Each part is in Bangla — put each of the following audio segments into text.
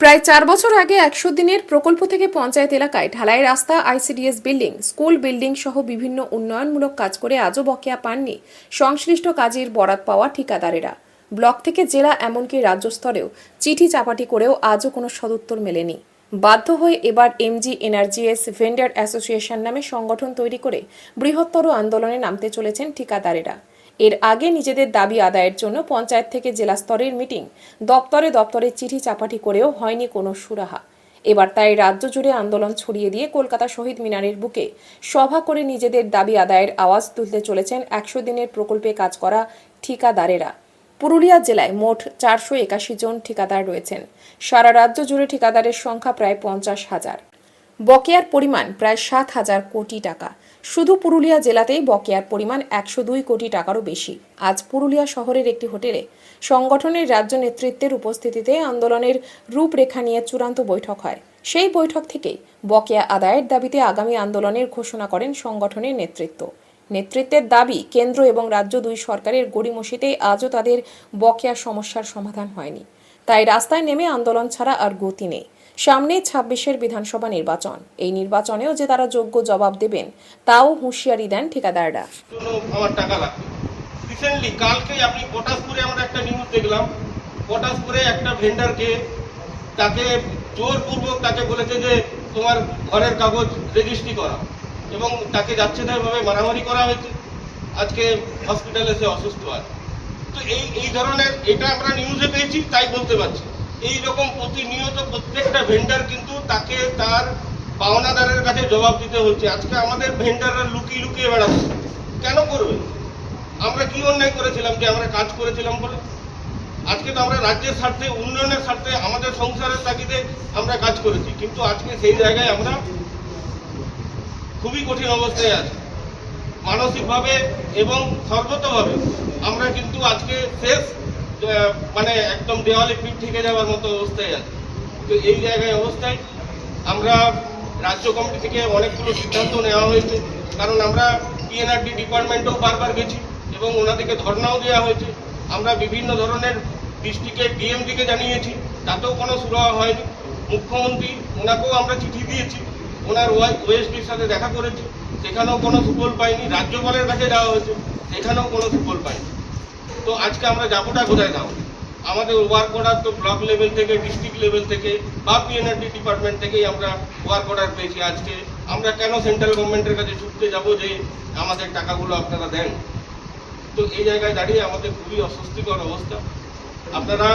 প্রায় চার বছর আগে একশো দিনের প্রকল্প থেকে পঞ্চায়েত এলাকায় ঢালাই রাস্তা, আইসিডিএস বিল্ডিং, স্কুল বিল্ডিং সহ বিভিন্ন উন্নয়নমূলক কাজ করে আজও বকেয়া পাননি সংশ্লিষ্ট কাজের বরাত পাওয়া ঠিকাদারেরা। ব্লক থেকে জেলা এমনকি রাজ্য স্তরেও চিঠি চাপাটি করেও আজও কোনো সদুত্তর মেলেনি। বাধ্য হয়ে এবার এমজি এনার্জিএস ভেন্ডার অ্যাসোসিয়েশন নামে সংগঠন তৈরি করে বৃহত্তর আন্দোলনে নামতে চলেছেন ঠিকাদারেরা। এর আগে নিজেদের দাবি আদায়ের জন্য পঞ্চায়েত থেকে জেলা স্তরের মিটিং দপ্তরে দপ্তরে চিঠি চাপাটি করেও হয়নি কোনো সুরাহা। এবার তাই রাজ্য জুড়ে আন্দোলন ছড়িয়ে দিয়ে কলকাতা শহীদ মিনারের বুকে সভা করে নিজেদের দাবি আদায়ের আওয়াজ তুলতে চলেছেন একশো দিনের প্রকল্পে কাজ করা ঠিকাদারেরা। পুরুলিয়া জেলায় মোট চারশো একাশি জন ঠিকাদার রয়েছেন। সারা রাজ্য জুড়ে ঠিকাদারের সংখ্যা প্রায় পঞ্চাশ হাজার। বকেয়ার পরিমাণ প্রায় সাত হাজার কোটি টাকা। শুধু পুরুলিয়া জেলাতেই বকেয়ার পরিমাণ একশো দুই কোটি টাকারও বেশি। আজ পুরুলিয়া শহরের একটি হোটেলে সংগঠনের রাজ্য নেতৃত্বের উপস্থিতিতে আন্দোলনের রূপরেখা নিয়ে চূড়ান্ত বৈঠক হয়। সেই বৈঠক থেকেই বকেয়া আদায়ের দাবিতে আগামী আন্দোলনের ঘোষণা করেন সংগঠনের নেতৃত্ব। নেতৃত্বের দাবি কেন্দ্র এবং রাজ্য দুই সরকারের গড়িমসিতেই আজও তাদের বকেয়া সমস্যার সমাধান হয়নি। তাই রাস্তায় নেমে আন্দোলন ছাড়া আর গতি নেই। সামনে ছাব্বিশের বিধানসভা নির্বাচন। এই নির্বাচনেও যে তারা যোগ্য জবাব দেবেন, তাও হুঁশিয়ারি দেন ঠিকাদাররা। আমার টাকা লাগবে। রিসেন্টলি কালকেই আপনি পটাশপুরে আমরা একটা নিউজ দেখলাম। পটাশপুরে একটা ভেন্ডারকে তাকে জোরপূর্বক তাকে বলেছে যে, তোমার ঘরের কাগজ রেজিস্ট্রি করা এবং তাকে যাচ্ছে না, এভাবে মারামারি করা হয়েছে। আজকে হসপিটালে সে অসুস্থ আছে। তো এই এই ধরনের, এটা আমরা নিউজে পেয়েছি, তাই বলতে পারছি এই রকম প্রতিনিয়ত প্রত্যেকটা ভেন্ডার কিন্তু তাকে তার পাওনাদারের কাছে জবাব দিতে হচ্ছে। আজকে আমাদের ভেন্ডাররা লুকিয়ে লুকিয়ে বেড়াচ্ছে। কেন করবে? আমরা কি অন্যায় করেছিলাম যে আমরা কাজ করেছিলাম বলে? আজকে তো আমরা রাজ্যের স্বার্থে, উন্নয়নের স্বার্থে, আমাদের সংসারের তাগিদে আমরা কাজ করেছি। কিন্তু আজকে সেই জায়গায় আমরা খুবই কঠিন অবস্থায় আছি। মানসিকভাবে এবং সর্বতভাবে আমরা কিন্তু আজকে শেষ মানে একদম দেওয়ালে পিঠ থেকে যাওয়ার মতো অবস্থায় আছে। তো এই জায়গায় অবস্থায় আমরা রাজ্য কমিটি থেকে অনেকগুলো সিদ্ধান্ত নেওয়া হয়েছে। কারণ আমরা পিএনআরডি ডিপার্টমেন্টেও বারবার গেছি এবং ওনাদেরকে ধর্নাও দেওয়া হয়েছে। আমরা বিভিন্ন ধরনের ডিস্ট্রিক্টের ডিএমডিকে জানিয়েছি, তাতেও কোনো সুরাহা হয়নি। মুখ্যমন্ত্রী, ওনাকেও আমরা চিঠি দিয়েছি। ওনার ওএসডির সাথে দেখা করেছি। সেখানেও কোনো সুফল পাইনি। রাজ্যপালের কাছে যাওয়া হয়েছে। সেখানেও কোনো সুফল পাইনি। তো আজকে আমরা যাবোটা কোথায় দাও আমাদের ওয়ার্ক অর্ডার তো ব্লক লেভেল থেকে ডিস্ট্রিক্ট লেভেল থেকে বা পিএনআরডি ডিপার্টমেন্ট থেকেই আমরা ওয়ার্ক অর্ডার পেয়েছি আজকে। আমরা কেন সেন্ট্রাল গভর্নমেন্টের কাছে ছুটতে যাব যে আমাদের টাকাগুলো আপনারা দেন? তো এই জায়গায় দাঁড়িয়ে আমাদের খুবই অস্বস্তিকর অবস্থা। আপনারা,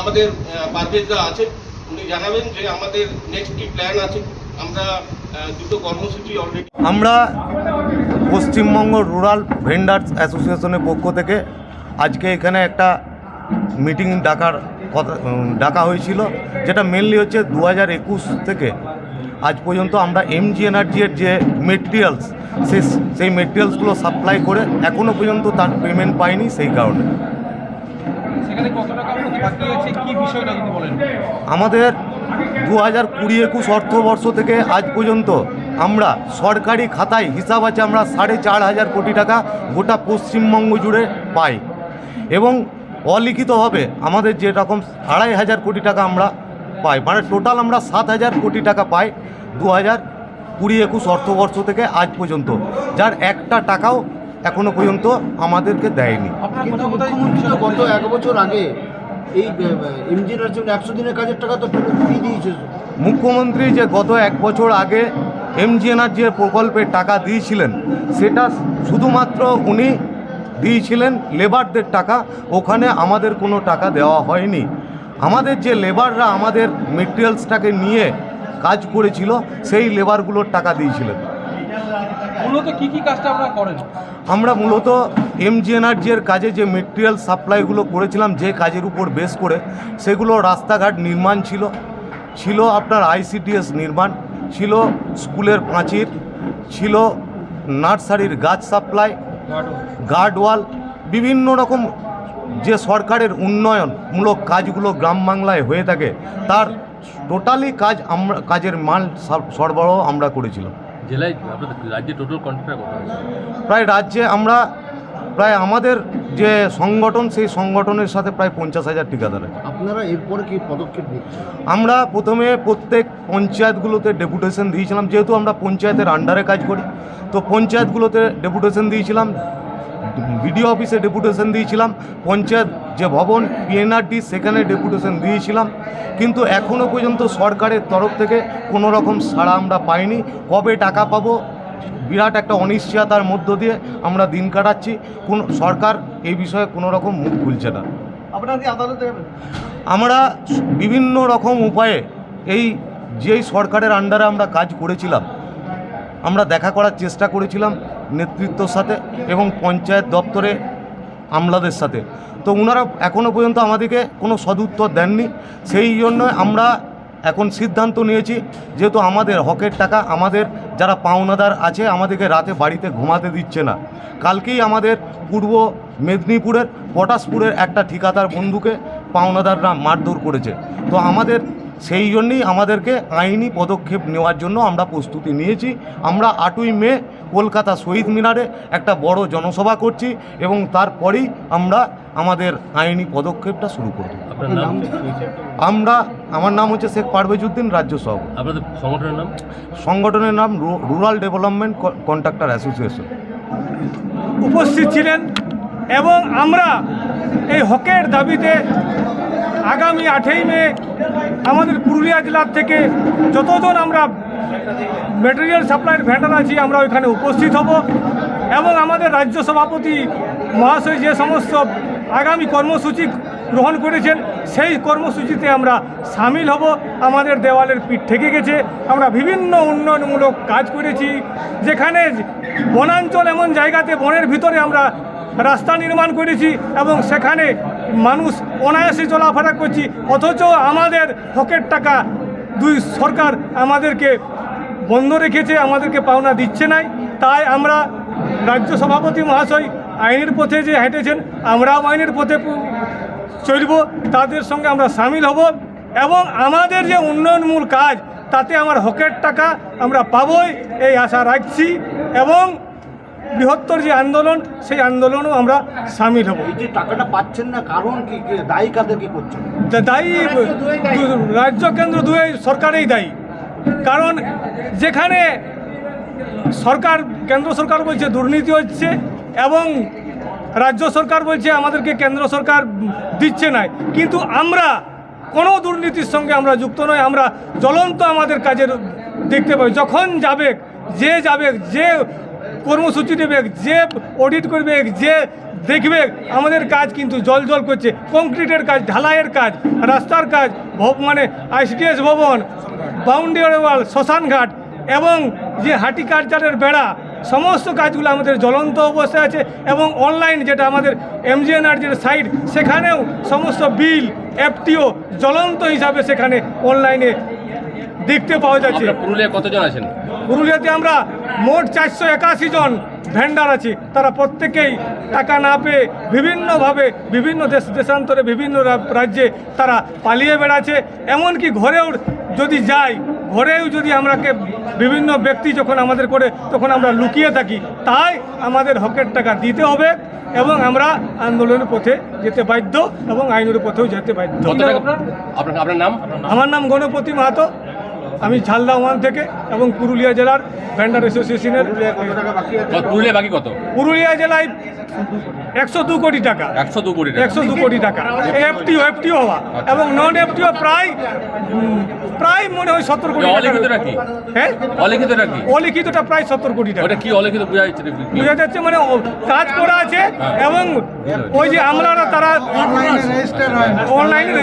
আমাদের পারভেজরা আছে, উনি জানাবেন যে আমাদের নেক্সট কি প্ল্যান আছে। আমরা দুটো কর্মসূচি অলরেডি আমরা পশ্চিমবঙ্গ রুরাল ভেন্ডার্স অ্যাসোসিয়েশনের পক্ষ থেকে আজকে এখানে একটা মিটিং ডাকার কথা ডাকা হয়েছিল। যেটা মেনলি হচ্ছে দু হাজার একুশ থেকে। আজ পর্যন্ত আমরা এমজি এনার্জির যে মেটেরিয়ালস সে সেই মেটেরিয়ালসগুলো সাপ্লাই করে এখনও পর্যন্ত তার পেমেন্ট পাইনি সেই কারণে। আমাদের দু হাজার কুড়ি একুশ অর্থবর্ষ থেকে আজ পর্যন্ত আমরা সরকারি খাতায় হিসাব আছে আমরা সাড়ে চার হাজার কোটি টাকা গোটা পশ্চিমবঙ্গ জুড়ে পাই। এবং অলিখিতভাবে আমাদের যে রকম আড়াই হাজার কোটি টাকা আমরা পাই মানে টোটাল আমরা সাত হাজার কোটি টাকা পাই দু হাজার কুড়ি একুশ অর্থবর্ষ থেকে আজ পর্যন্ত। যার একটা টাকাও এখনও পর্যন্ত আমাদেরকে দেয়নি। মুখ্যমন্ত্রী তো গত এক বছর আগে এই জন্য একশো দিনের কাজের টাকা তো দিয়েছে। মুখ্যমন্ত্রী যে গত এক বছর আগে এমজি এনার্জির প্রকল্পের টাকা দিয়েছিলেন সেটা শুধুমাত্র উনি দিয়েছিলেন লেবারদের টাকা ওখানে আমাদের কোনো টাকা দেওয়া হয়নি। আমাদের যে লেবাররা আমাদের মেটেরিয়ালসটাকে নিয়ে কাজ করেছিল সেই লেবারগুলোর টাকা দিয়েছিলেন। মূলত কি কি কাজটা আপনারা করেন? আমরা মূলত এমজি এনার্জির কাজে যে মেটেরিয়াল সাপ্লাইগুলো করেছিলাম যে কাজের উপর বেস করে সেগুলো রাস্তাঘাট নির্মাণ ছিল। ছিল আপনার আইসিডিএস নির্মাণ ছিল স্কুলের প্রাচীর ছিল নার্সারির গাছ সাপ্লাই গার্ডওয়াল বিভিন্ন রকম যে সরকারের উন্নয়নমূলক কাজগুলো গ্রাম বাংলায় হয়ে থাকে তার টোটালি কাজ আমরা কাজের মাল সরবরাহ আমরা করেছিলাম। জেলায় রাজ্যে টোটাল কন্ট্রাক্ট প্রায় রাজ্যে আমরা প্রায় আমাদের যে সংগঠন সেই সংগঠনের সাথে প্রায় পঞ্চাশ হাজার ঠিকাদার আছে। আপনারা এরপরে কি পদক্ষেপ নিচ্ছেন? আমরা প্রথমে প্রত্যেক পঞ্চায়েতগুলোতে ডেপুটেশন দিয়েছিলাম যেহেতু আমরা পঞ্চায়েতের আন্ডারে কাজ করি তো পঞ্চায়েতগুলোতে ডেপুটেশন দিয়েছিলাম বিডিও অফিসে ডেপুটেশন দিয়েছিলাম পঞ্চায়েত যে ভবন পিএনআরডি সেখানে ডেপুটেশন দিয়েছিলাম কিন্তু এখনও পর্যন্ত সরকারের তরফ থেকে কোনো রকম সাড়া আমরা পাইনি কবে টাকা পাবো বিরাট একটা অনিশ্চয়তার মধ্য দিয়ে আমরা দিন কাটাচ্ছি। কোন সরকার এই বিষয়ে কোনো রকম মুখ খুলছে না। আপনারা কি আদালতে যাবেন? আমরা বিভিন্ন রকম উপায়ে এই যেই সরকারের আন্ডারে আমরা কাজ করেছিলাম আমরা দেখা করার চেষ্টা করেছিলাম নেতৃত্বর সাথে এবং পঞ্চায়েত দপ্তরে আমলাদের সাথে। তো ওনারা এখনও পর্যন্ত আমাদেরকে কোনো সদুত্তর দেননি। সেই জন্য আমরা এখন সিদ্ধান্ত নিয়েছি, যেহেতু আমাদের হকের টাকা, আমাদের যারা পাওনাদার আছে, আমাদেরকে রাতে বাড়িতে ঘুমাতে দিচ্ছে না। কালকেই আমাদের পূর্ব মেদিনীপুরের পটাশপুরের একটা ঠিকাদার বন্ধুকে পাওনাদাররা মারধর করেছে। তো আমাদের সেই জন্যই আমাদেরকে আইনি পদক্ষেপ নেওয়ার জন্য আমরা প্রস্তুতি নিয়েছি। আমরা আটই মে কলকাতা শহীদ মিনারে একটা বড় জনসভা করছি এবং তারপরেই আমরা আমাদের আইনি পদক্ষেপটা শুরু করব। আমরা আমার নাম হচ্ছে শেখ পারভেজউদ্দিন রাজ্য সভাপতি আপনাদের সংগঠনের নাম? সংগঠনের নাম রু- রুরাল ডেভেলপমেন্ট কন্ট্রাক্টর অ্যাসোসিয়েশন। উপস্থিত ছিলেন এবং আমরা এই হকের দাবিতে আগামী আঠেই মে আমাদের পুরুলিয়া জেলার থেকে যতজন আমরা মেটেরিয়াল সাপ্লাইয়ের ভ্যান্ডার আছি, আমরা ওইখানে উপস্থিত হব এবং আমাদের রাজ্য সভাপতি মহাশয় যে সমস্ত আগামী কর্মসূচি গ্রহণ করেছেন, সেই কর্মসূচিতে আমরা সামিল হব। আমাদের দেওয়ালের পিঠ থেকে গেছে। আমরা বিভিন্ন উন্নয়নমূলক কাজ করেছি। যেখানে বনাঞ্চল এমন জায়গাতে বনের ভিতরে আমরা রাস্তা নির্মাণ করেছি এবং সেখানে মানুষ অনায়াসে চলাফেরা করছি। অথচ আমাদের হকের টাকা দুই সরকার আমাদেরকে বন্ধ রেখেছে, আমাদেরকে পাওনা দিচ্ছে নাই। তাই আমরা রাজ্য সভাপতি মহাশয় আইনের পথে যে হেঁটেছেন, আমরাও আইনের পথে চলব, তাদের সঙ্গে আমরা সামিল হব এবং আমাদের যে উন্নয়নমূল কাজ, তাতে আমার হকের টাকা আমরা পাবই, এই আশা রাখছি এবং বৃহত্তর যে আন্দোলন সেই আন্দোলনও আমরা সামিল হব। এই যে টাকাটা পাচ্ছেন না কারণ কি দায়ী কাদের কি করছেন? দায়ী রাজ্য কেন্দ্র দুই সরকারেই দায়ী। কারণ যেখানে সরকার কেন্দ্র সরকার বলছে দুর্নীতি হচ্ছে এবং রাজ্য সরকার বলছে আমাদেরকে কেন্দ্র সরকার দিচ্ছে না কিন্তু আমরা কোনো দুর্নীতির সঙ্গে আমরা যুক্ত নয় আমরা জ্বলন্ত আমাদের কাজের দেখতে পাই। যখন যাবে যে যাবে যে কর্মসূচি নেবে, যে অডিট করবে, যে দেখবে আমাদের কাজ কিন্তু জল জল করছে। কংক্রিটের কাজ, ঢালাইয়ের কাজ, রাস্তার কাজ মানে আইসিডিএস ভবন বাউন্ডারি ওয়াল শ্মশানঘাট এবং যে হার্টিকালচারের বেড়া, সমস্ত কাজগুলো আমাদের জ্বলন্ত অবস্থায় আছে এবং অনলাইন যেটা আমাদের এমজিএনআরজির সাইট সেখানেও সমস্ত বিল এফটিও জ্বলন্ত হিসাবে সেখানে অনলাইনে দেখতে পাওয়া যাচ্ছে। পুরুলিয়ায় কতজন আছেন? পুরুলিয়াতে আমরা মোট চারশো একাশি জন ভেন্ডার আছি। তারা প্রত্যেকেই টাকা না পেয়ে বিভিন্নভাবে বিভিন্ন দেশ দেশান্তরে বিভিন্ন রাজ্যে তারা পালিয়ে বেড়াচ্ছে। এমনকি ঘরেও যদি যাই ঘরেও যদি আমরাকে বিভিন্ন ব্যক্তি যখন আমাদের করে তখন আমরা লুকিয়ে থাকি তাই আমাদের হকের টাকা দিতে হবে এবং আমরা আন্দোলনের পথে যেতে বাধ্য এবং আইনের পথেও যেতে বাধ্য। আপনার নাম? আমার নাম গণপতি মাহাতো। আমি ঝালদা ওয়ান থেকে এবং পুরুলিয়া জেলার ভেন্ডার অ্যাসোসিয়েশনের কত- পুরুলিয়া বাকি কত? পুরুলিয়া জেলায় একশো দু কোটি টাকা। একশো দু কোটি একশো দু কোটি টাকা। এফটিও এফটিও হওয়া। এবং নন এফটিও প্রায় প্রায় মনে হয় সত্তর কোটি টাকা। অলিখিতটা কি? হ্যাঁ? অলিখিতটা কি? অলিখিতটা প্রায় সত্তর কোটি টাকা। ওটা কি অলিখিত বোঝা যাচ্ছে? বোঝা যাচ্ছে মানে কাজ করা আছে এবং ওই যে আমরা তারা অনলাইনে